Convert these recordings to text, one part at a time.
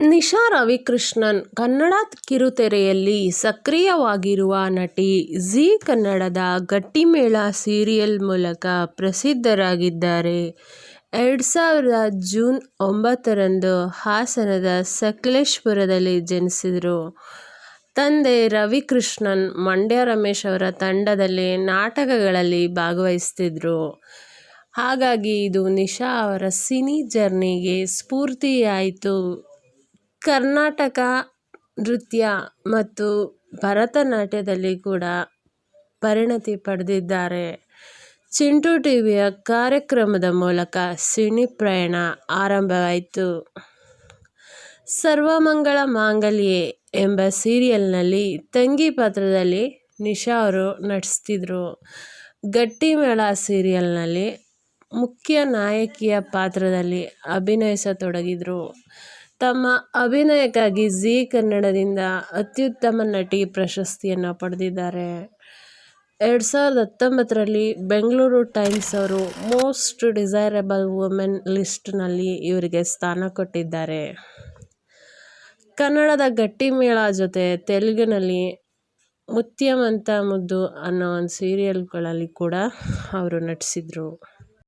ನಿಶಾ ರವಿಕೃಷ್ಣನ್ ಕನ್ನಡ ಕಿರುತೆರೆಯಲ್ಲಿ ಸಕ್ರಿಯವಾಗಿರುವ ನಟಿ ಜಿ ಕನ್ನಡದ ಗಟ್ಟಿಮೇಳ ಸೀರಿಯಲ್ ಮೂಲಕ ಪ್ರಸಿದ್ಧರಾಗಿದ್ದಾರೆ. ಎರಡು ಸಾವಿರದ ಜೂನ್ ಒಂಬತ್ತರಂದು ಹಾಸನದ ಸಕಲೇಶ್ಪುರದಲ್ಲಿ ಜನಿಸಿದರು. ತಂದೆ ರವಿಕೃಷ್ಣನ್ ಮಂಡ್ಯ ರಮೇಶ್ ಅವರ ತಂಡದಲ್ಲಿ ನಾಟಕಗಳಲ್ಲಿ ಭಾಗವಹಿಸ್ತಿದ್ರು. ಹಾಗಾಗಿ ಇದು ನಿಶಾ ಅವರ ಸಿನಿ ಜರ್ನಿಗೆ ಸ್ಫೂರ್ತಿಯಾಯಿತು. ಕರ್ನಾಟಕ ನೃತ್ಯ ಮತ್ತು ಭರತನಾಟ್ಯದಲ್ಲಿ ಕೂಡ ಪರಿಣತಿ ಪಡೆದಿದ್ದಾರೆ. ಚಿಂಟು ಟಿ ವಿಯ ಕಾರ್ಯಕ್ರಮದ ಮೂಲಕ ಸಿನಿ ಪ್ರಯಾಣ ಆರಂಭವಾಯಿತು. ಸರ್ವಮಂಗಳ ಮಾಂಗಲ್ಯೆ ಎಂಬ ಸೀರಿಯಲ್ನಲ್ಲಿ ತಂಗಿ ಪಾತ್ರದಲ್ಲಿ ನಿಶಾ ಅವರು ನಟಿಸ್ತಿದ್ರು. ಗಟ್ಟಿಮೇಳ ಸೀರಿಯಲ್ನಲ್ಲಿ ಮುಖ್ಯ ನಾಯಕಿಯ ಪಾತ್ರದಲ್ಲಿ ಅಭಿನಯಿಸತೊಡಗಿದ್ರು. ತಮ್ಮ ಅಭಿನಯಕ್ಕಾಗಿ ಝೀ ಕನ್ನಡದಿಂದ ಅತ್ಯುತ್ತಮ ನಟಿ ಪ್ರಶಸ್ತಿಯನ್ನು ಪಡೆದಿದ್ದಾರೆ. ಎರಡು ಸಾವಿರದ ಹತ್ತೊಂಬತ್ತರಲ್ಲಿ ಬೆಂಗಳೂರು ಟೈಮ್ಸ್ ಅವರು ಮೋಸ್ಟ್ ಡಿಸೈರಬಲ್ ವುಮೆನ್ ಲಿಸ್ಟ್ನಲ್ಲಿ ಇವರಿಗೆ ಸ್ಥಾನ ಕೊಟ್ಟಿದ್ದಾರೆ. ಕನ್ನಡದ ಗಟ್ಟಿಮೇಳ ಜೊತೆ ತೆಲುಗಿನಲ್ಲಿ ಮುತ್ಯಮಂತ ಮುದ್ದು ಅನ್ನೋ ಒಂದು ಸೀರಿಯಲ್ಗಳಲ್ಲಿ ಕೂಡ ಅವರು ನಟಿಸಿದರು.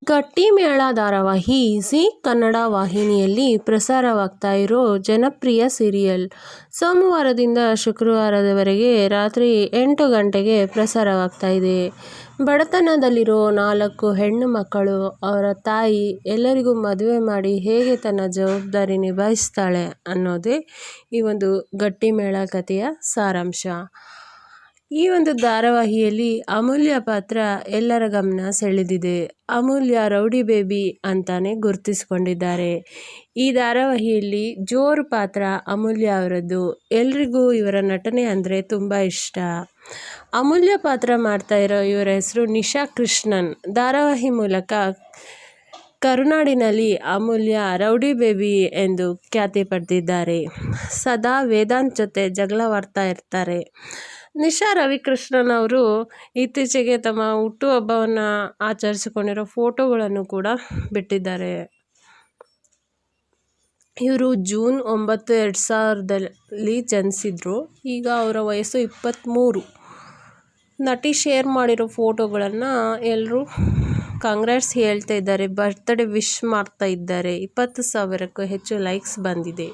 ಗಟ್ಟಿಮೇಳ ಧಾರಾವಾಹಿ ಸಿ ಕನ್ನಡ ವಾಹಿನಿಯಲ್ಲಿ ಪ್ರಸಾರವಾಗ್ತಾ ಇರೋ ಜನಪ್ರಿಯ ಸೀರಿಯಲ್. ಸೋಮವಾರದಿಂದ ಶುಕ್ರವಾರದವರೆಗೆ ರಾತ್ರಿ ಎಂಟು ಗಂಟೆಗೆ ಪ್ರಸಾರವಾಗ್ತಾ ಇದೆ. ಬಡತನದಲ್ಲಿರೋ ನಾಲ್ಕು ಹೆಣ್ಣು ಮಕ್ಕಳು, ಅವರ ತಾಯಿ ಎಲ್ಲರಿಗೂ ಮದುವೆ ಮಾಡಿ ಹೇಗೆ ತನ್ನ ಜವಾಬ್ದಾರಿ ನಿಭಾಯಿಸ್ತಾಳೆ ಅನ್ನೋದೇ ಈ ಒಂದು ಗಟ್ಟಿಮೇಳ ಕಥೆಯ ಸಾರಾಂಶ. ಈ ಒಂದು ಧಾರಾವಾಹಿಯಲ್ಲಿ ಅಮೂಲ್ಯ ಪಾತ್ರ ಎಲ್ಲರ ಗಮನ ಸೆಳೆದಿದೆ. ಅಮೂಲ್ಯ ರೌಡಿ ಬೇಬಿ ಅಂತಾನೆ ಗುರುತಿಸಿಕೊಂಡಿದ್ದಾರೆ. ಈ ಧಾರಾವಾಹಿಯಲ್ಲಿ ಜೋರು ಪಾತ್ರ ಅಮೂಲ್ಯ ಅವರದ್ದು. ಎಲ್ರಿಗೂ ಇವರ ನಟನೆ ಅಂದರೆ ತುಂಬ ಇಷ್ಟ. ಅಮೂಲ್ಯ ಪಾತ್ರ ಮಾಡ್ತಾ ಇರೋ ಇವರ ಹೆಸರು ನಿಶಾ ಕೃಷ್ಣನ್. ಧಾರಾವಾಹಿ ಮೂಲಕ ಕರುನಾಡಿನಲ್ಲಿ ಅಮೂಲ್ಯ ರೌಡಿ ಬೇಬಿ ಎಂದು ಖ್ಯಾತಿ ಪಡೆದಿದ್ದಾರೆ. ಸದಾ ವೇದಾಂತ್ ಜೊತೆ ಜಗಳವಾಡ್ತಾ ಇರ್ತಾರೆ. ನಿಶಾ ರವಿಕೃಷ್ಣನ್ ಅವರು ಇತ್ತೀಚೆಗೆ ತಮ್ಮ ಹುಟ್ಟುಹಬ್ಬವನ್ನು ಆಚರಿಸಿಕೊಂಡಿರೋ ಫೋಟೋಗಳನ್ನು ಕೂಡ ಬಿಟ್ಟಿದ್ದಾರೆ. ಇವರು ಜೂನ್ ಒಂಬತ್ತು ಎರಡು ಸಾವಿರದಲ್ಲಿ ಜನಿಸಿದ್ರು. ಈಗ ಅವರ ವಯಸ್ಸು ಇಪ್ಪತ್ತ್ಮೂರು ನಟಿ ಶೇರ್ ಮಾಡಿರೋ ಫೋಟೋಗಳನ್ನು ಎಲ್ಲರೂ ಕಾಂಗ್ರೆಸ್ ಹೇಳ್ತಾ ಇದ್ದಾರೆ ಬರ್ತ್ಡೇ ವಿಶ್ ಮಾಡ್ತಾ ಇದ್ದಾರೆ. ಇಪ್ಪತ್ತು ಸಾವಿರಕ್ಕೂ ಹೆಚ್ಚು ಲೈಕ್ಸ್ ಬಂದಿದೆ.